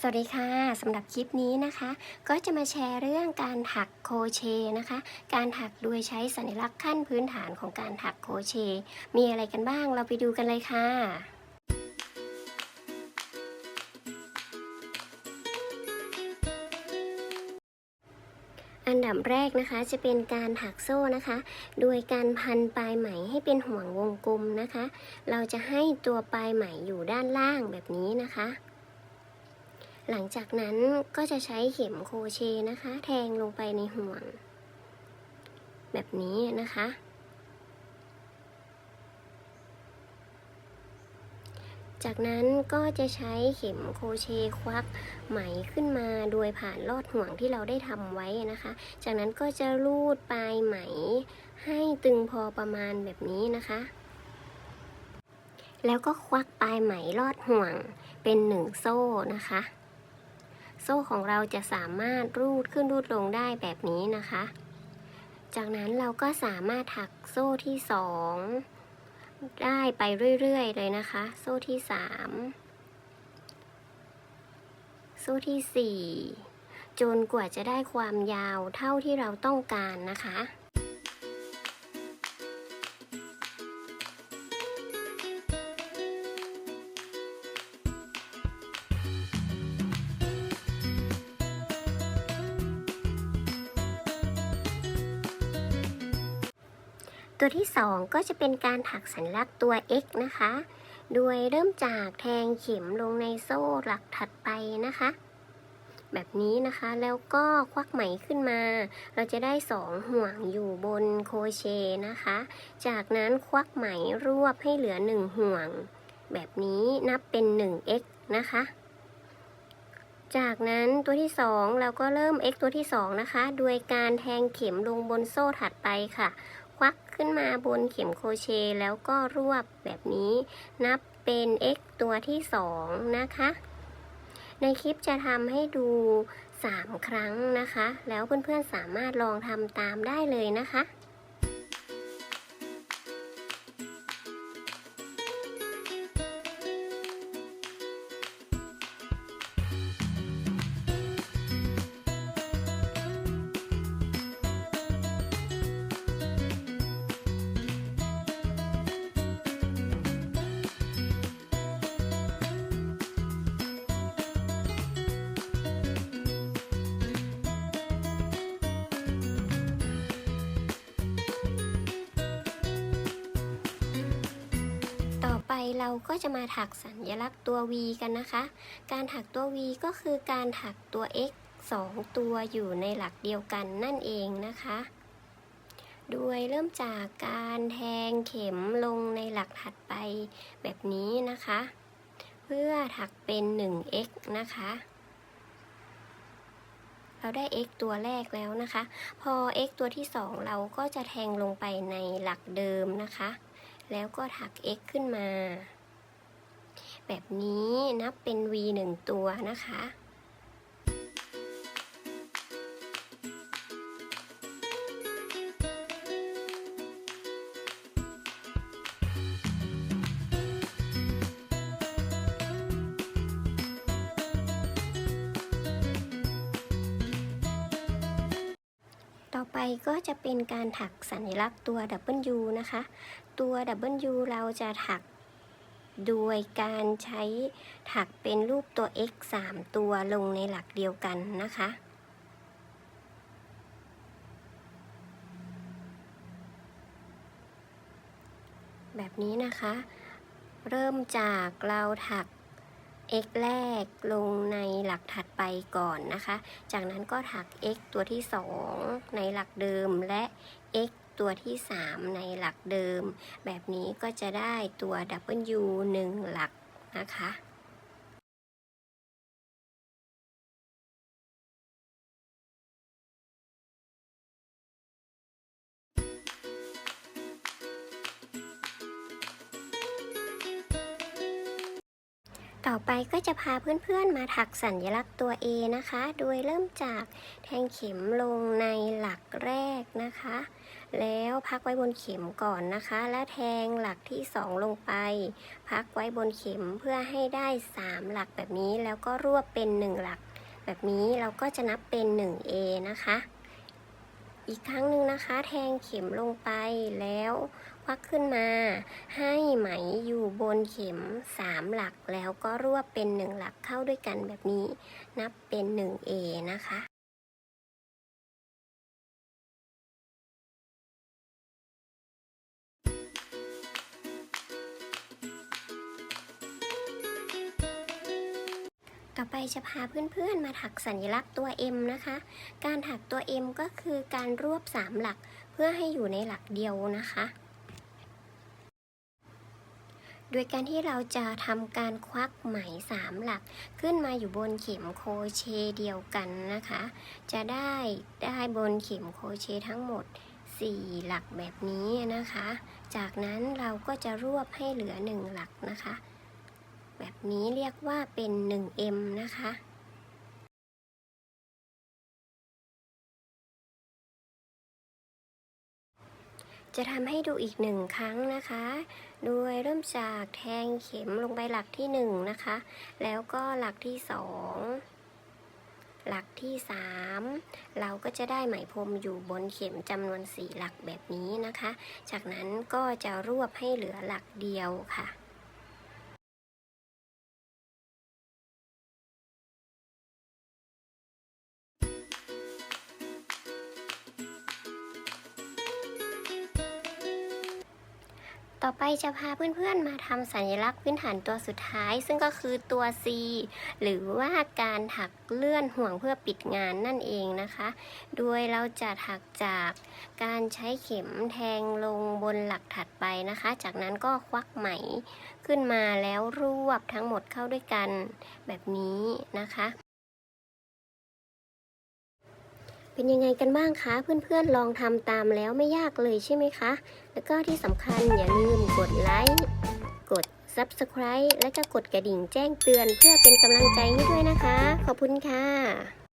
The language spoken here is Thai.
สวัสดีค่ะสำหรับคลิปนี้นะคะ ก็จะมาแชร์เรื่องการถักโคเชนะคะ การถักโดยใช้สัญลักษณ์ขั้นพื้นฐานของการถักโคเช มีอะไรกันบ้างเราไปดูกันเลยค่ะอันดับแรกนะคะจะเป็นการถักโซ่นะคะ โดยการพันปลายไหมให้เป็นห่วงวงกลมนะคะ เราจะให้ตัวปลายไหมอยู่ด้านล่างแบบนี้นะคะ หลังจากนั้นก็จะใช้เข็มโครเชต์นะคะ แทงลงไปในห่วง แบบนี้นะคะ จากนั้นก็จะใช้เข็มโครเชต์ควักไหมขึ้นมาโดยผ่านลอดห่วงที่เราได้ทำไว้นะคะ จากนั้นก็จะลูดปลายไหมให้ตึงพอประมาณแบบนี้นะคะแล้วก็ควักปลายไหมลอดห่วงเป็นหนึ่งโซ่นะคะ โซ่ของเราจะสามารถรูดขึ้นรูดลงได้แบบนี้นะคะ จากนั้นเราก็สามารถถักโซ่ที่สองได้ไปเรื่อยๆ เลยนะคะ โซ่ที่สามโซ่ที่สี่จนกว่าจะได้ความยาวเท่าที่เราต้องการนะคะ ตัวที่ 2 ก็จะเป็นการถักสัญลักษณ์ตัว x นะคะ โดยเริ่มจากแทงเข็มลงในโซ่หลักถัดไปนะคะ แบบนี้นะคะแล้วก็ควักไหมขึ้นมา เราจะได้ 2 ห่วงอยู่บนโคเชนะคะ จากนั้นควักไหมรวบให้เหลือ 1 ห่วง แบบนี้นับเป็น 1x นะคะจากนั้นตัวที่ 2 เราก็เริ่ม x ตัวที่ 2 นะคะ โดยการแทงเข็มลงบนโซ่ถัดไปค่ะ ควักขึ้นมาบนเข็มโครเชต์แล้วก็รวบแบบนี้ นับเป็น x ตัวที่2นะคะ ในคลิปจะทำให้ดู 3 ครั้งนะคะ แล้วเพื่อนๆสามารถลองทำตามได้เลยนะคะ เราก็จะมาถักสัญลักษณ์ตัว V กันนะคะ การถักตัว V ก็คือการถักตัว x 2 ตัวอยู่ในหลักเดียวกันนั่นเองนะคะ โดยเริ่มจากการแทงเข็มลงในหลักถัดไปแบบนี้นะคะ เพื่อถักเป็น 1x นะคะ เราได้ x ตัวแรกแล้วนะคะ พอ x ตัวที่ 2 เราก็จะแทงลงไปในหลักเดิมนะคะ แล้วก็ถัก x ขึ้นมา แบบนี้นับเป็น v 1ตัวนะคะ ต่อไปก็จะเป็นการถักสัญลักษณ์ตัว W นะคะ ตัว W เราจะถักโดยการใช้ถักเป็นรูปตัว x 3 ตัวลงในหลักเดียวกันนะคะ แบบนี้นะคะ เริ่มจากเราถัก x แรกลงในหลักถัด ไปก่อนนะคะ จากนั้นก็ถัก x ตัวที่ 2 ในหลักเดิมและ x ตัวที่ 3 ในหลักเดิม แบบนี้ก็จะได้ตัว w 1หลักนะคะ ต่อไปก็จะพาเพื่อนๆมาถักสัญลักษณ์ตัว A นะคะ โดยเริ่มจากแทงเข็มลงในหลักแรกนะคะ แล้วพักไว้บนเข็มก่อนนะคะ และแทงหลักที่ 2 ลงไป พักไว้บนเข็มเพื่อให้ได้ 3 หลักแบบนี้ แล้วก็รวบเป็น 1 หลัก แบบนี้เราก็จะนับเป็น 1A นะคะ อีกครั้งหนึ่งนะคะ แทงเข็มลงไปแล้ว วักขึ้นมา ให้ไหมอยู่บนเข็ม 3 หลักแล้วก็รวบเป็น 1 หลักเข้าด้วยกันแบบนี้ นับเป็น 1A นะคะต่อไปจะพาเพื่อนๆมาถักสัญลักษณ์ตัว M นะคะ การถักตัว M ก็คือการรวบ 3 หลักเพื่อให้อยู่ในหลักเดียวนะคะ โดยการที่เราจะทำการควักไหมสามหลัก ขึ้นมาอยู่บนเข็มโคเชเดียวกันนะคะ จะได้ได้บนเข็มโคเชทั้งหมด 4 หลักแบบนี้นะคะ จากนั้นเราก็จะรวบให้เหลือ 1 หลักนะคะ แบบนี้เรียกว่าเป็น 1M นะคะ จะทำให้ดูอีกหนึ่งครั้งนะคะ โดยเริ่มจากแทงเข็มลงไปหลักที่หนึ่งนะคะ แล้วก็หลักที่สองหลักที่สามเราก็จะได้ไหมพรมอยู่บนเข็มจำนวนสี่หลักแบบนี้นะคะ จากนั้นก็จะรวบให้เหลือหลักเดียวค่ะ ต่อไปจะพาเพื่อนๆมาทำสัญลักษณ์พื้นฐานตัวสุดท้าย ซึ่งก็คือตัว C หรือว่าการถักเลื่อนห่วงเพื่อปิดงานนั่นเองนะคะ โดยเราจะถักจากการใช้เข็มแทงลงบนหลักถัดไปนะคะ จากนั้นก็ควักไหมขึ้นมาแล้วรวบทั้งหมดเข้าด้วยกันแบบนี้นะคะ เป็นยังไงกันบ้างคะ เพื่อนๆลองทำตามแล้วไม่ยากเลยใช่ไหมคะ แล้วก็ที่สำคัญอย่าลืมกดไลค์กด Subscribe และก็กดกระดิ่งแจ้งเตือนเพื่อเป็นกำลังใจให้ด้วยนะคะ ขอบคุณค่ะ